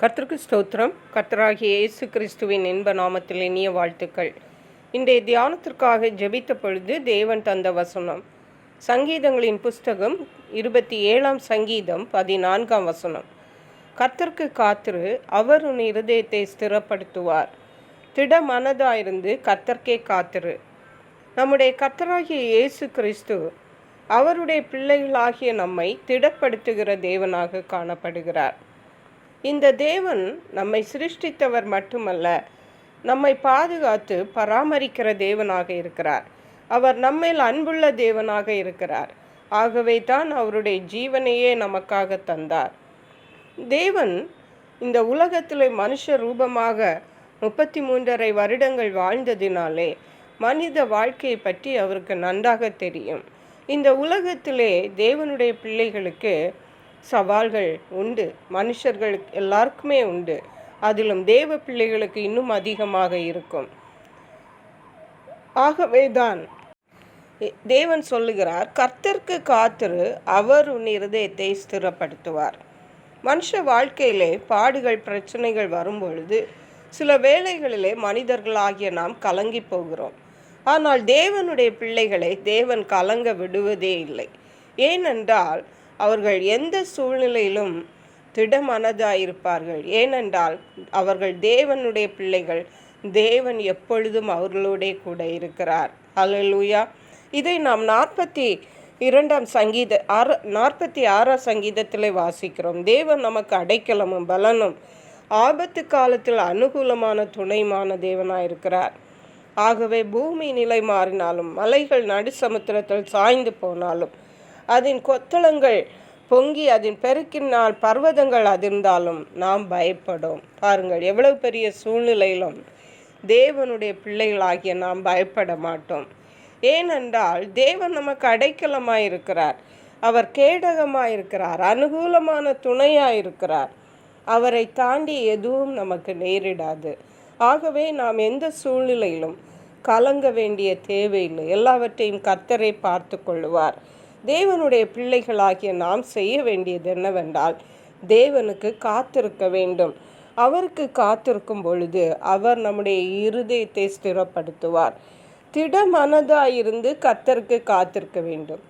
கர்த்தருக்கு ஸ்தோத்திரம். கர்த்தராகிய இயேசு கிறிஸ்துவின் இன்ப நாமத்தில் இனிய வாழ்த்துக்கள். இன்றைய தியானத்திற்காக ஜெபித்த பொழுது தேவன் தந்த வசனம். சங்கீதங்களின் புஸ்தகம் இருபத்தி ஏழாம் சங்கீதம் பதினான்காம் வசனம். கர்த்தருக்கு காத்திரு அவர் உன் இருதயத்தை ஸ்திரப்படுத்துவார். திட மனதாயிருந்து கர்த்தர்க்கே காத்திரு. நம்முடைய கர்த்தராகிய இயேசு கிறிஸ்து அவருடைய பிள்ளைகளாகிய நம்மை திடப்படுத்துகிற தேவனாக காணப்படுகிறார். இந்த தேவன் நம்மை சிருஷ்டித்தவர் மட்டுமல்ல நம்மை பாதுகாத்து பராமரிக்கிற தேவனாக இருக்கிறார். அவர் நம்மேல் அன்புள்ள தேவனாக இருக்கிறார். ஆகவே தான் அவருடைய ஜீவனையே நமக்காக தந்தார். தேவன் இந்த உலகத்தில் மனுஷ ரூபமாக முப்பத்தி மூன்றரை வருடங்கள் வாழ்ந்ததினாலே மனித வாழ்க்கையை பற்றி அவருக்கு நன்றாக தெரியும். இந்த உலகத்திலே தேவனுடைய பிள்ளைகளுக்கு சவால்கள் உண்டு. மனுஷர்களுக்கு எல்லாருக்குமே உண்டு. அதிலும் தேவ பிள்ளைகளுக்கு இன்னும் அதிகமாக இருக்கும். ஆகவே தான் தேவன் சொல்லுகிறார் கர்த்தருக்கு காத்திரு அவர் உன் இருதயத்தை ஸ்திரப்படுத்துவார். மனுஷ வாழ்க்கையிலே பாடுகள் பிரச்சனைகள் வரும்பொழுது சில வேளைகளிலே மனிதர்களாகிய நாம் கலங்கி போகிறோம். ஆனால் தேவனுடைய பிள்ளைகளை தேவன் கலங்க விடுவதே இல்லை. ஏனென்றால் அவர்கள் எந்த சூழ்நிலையிலும் திடமனதாயிருப்பார்கள். ஏனென்றால் அவர்கள் தேவனுடைய பிள்ளைகள் தேவன் எப்பொழுதும் அவர்களோடே கூட இருக்கிறார். அலலூயா இதை நாம் நாற்பத்தி இரண்டாம் சங்கீத ஆறு நாற்பத்தி ஆறாம் சங்கீதத்தில் வாசிக்கிறோம். தேவன் நமக்கு அடைக்கலமும் பலனும் ஆபத்து காலத்தில் அனுகூலமான துணைமான தேவனாக இருக்கிறார் ஆகவே பூமி நிலை மாறினாலும் மலைகள் நடு சமுத்திரத்தில் சாய்ந்து போனாலும் அதன் கொத்தளங்கள் பொங்கி அதன் பெருக்கினால் பர்வதங்கள் அதிர்ந்தாலும் நாம் பயப்படும். பாருங்கள் எவ்வளவு பெரிய சூழ்நிலையிலும் தேவனுடைய பிள்ளைகளாகிய நாம் பயப்பட மாட்டோம். ஏனென்றால் தேவன் நமக்கு அடைக்கலமாக இருக்கிறார் அவர் கேடகமாக இருக்கிறார் அனுகூலமான துணையாக இருக்கிறார் அவரை தாண்டி எதுவும் நமக்கு நேரிடாது. ஆகவே நாம் எந்த சூழ்நிலையிலும் கலங்க வேண்டிய தேவையில்லை. எல்லாவற்றையும் கர்த்தரை பார்த்து கொள்ளுவார். தேவனுடைய பிள்ளைகளாகிய நாம் செய்ய வேண்டியது என்னவென்றால் தேவனுக்கு காத்திருக்க வேண்டும். அவருக்கு காத்திருக்கும் பொழுது அவர் நம்முடைய இருதயத்தை ஸ்திரப்படுத்துவார். திடமனதாயிருந்து கத்தருக்கு காத்திருக்க வேண்டும்.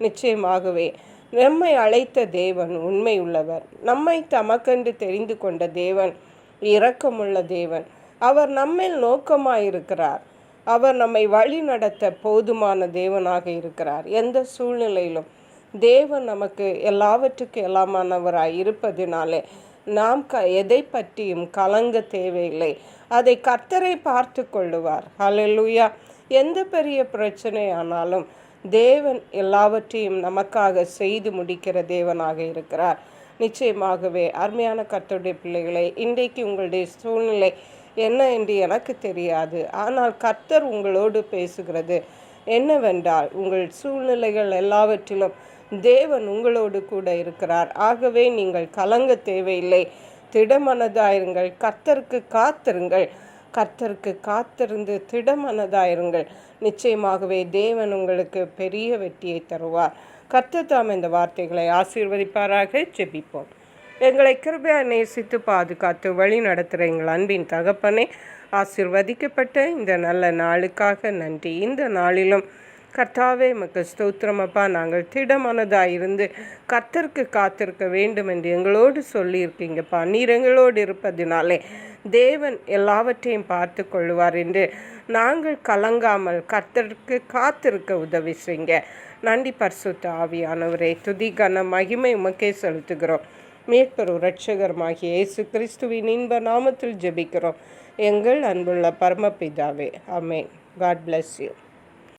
நிச்சயமாகவே நம்மை அழைத்த தேவன் உண்மை உள்ளவர் நம்மை தமக்கென்று தெரிந்து கொண்ட தேவன் இரக்கமுள்ள தேவன். அவர் நம்மில் நோக்கமாயிருக்கிறார். அவர் நம்மை வழி நடத்த போதுமான தேவனாக இருக்கிறார். எந்த சூழ்நிலையிலும் தேவன் நமக்கு எல்லாவற்றுக்கும் எல்லாமானவராய் இருப்பதினாலே நாம் க எதை பற்றியும் கலங்க தேவையில்லை. அதை கர்த்தரை பார்த்து கொள்ளுவார். அலலுயா எந்த பெரிய பிரச்சனை ஆனாலும் தேவன் எல்லாவற்றையும் நமக்காக செய்து முடிக்கிற தேவனாக இருக்கிறார். நிச்சயமாகவே அருமையான கர்த்தருடைய பிள்ளைகளை இன்றைக்கு உங்களுடைய சூழ்நிலை என்ன என்று எனக்கு தெரியாது. ஆனால் கர்த்தர் உங்களோடு பேசுகிறது. என்னவென்றால் உங்கள் சூழ்நிலைகள் எல்லாவற்றிலும் தேவன் உங்களோடு கூட இருக்கிறார். ஆகவே நீங்கள் கலங்க தேவையில்லை. திடமனதாயிருங்கள். கர்த்தருக்கு காத்திருங்கள். கர்த்தருக்கு காத்திருந்து திடமனதாயிருங்கள். நிச்சயமாகவே தேவன் உங்களுக்கு பெரிய வெற்றியை தருவார். கர்த்தர் தாம் இந்த வார்த்தைகளை ஆசீர்வதிப்பாராக. ஜெபிப்போம். எங்களை கிருபையாக நேசித்து பாதுகாத்து வழி நடத்துகிற எங்கள் அன்பின் தகப்பனே ஆசிர்வதிக்கப்பட்ட இந்த நல்ல நாளுக்காக நன்றி. இந்த நாளிலும் கர்த்தாவே மக்கு ஸ்தோத்திரமப்பா நாங்கள் திடமானதாக இருந்து கர்த்தருக்கு காத்திருக்க வேண்டும் என்று எங்களோடு சொல்லியிருக்கீங்கப்பா. நீர் எங்களோடு இருப்பதினாலே தேவன் எல்லாவற்றையும் பார்த்து கொள்வார் என்று நாங்கள் கலங்காமல் கர்த்தருக்கு காத்திருக்க உதவி செய்யுங்க. நன்றி பர்சுத்த ஆவியானவரே. துதி கன மகிமை உமக்கே செலுத்துகிறோம். மீட்பர் இரட்சகருமாகிய இயேசு கிறிஸ்துவின் இன்ப நாமத்தில் ஜெபிக்கிறோம். எங்கள் அன்புள்ள பரமபிதாவே அமேன் காட் பிளஸ் யூ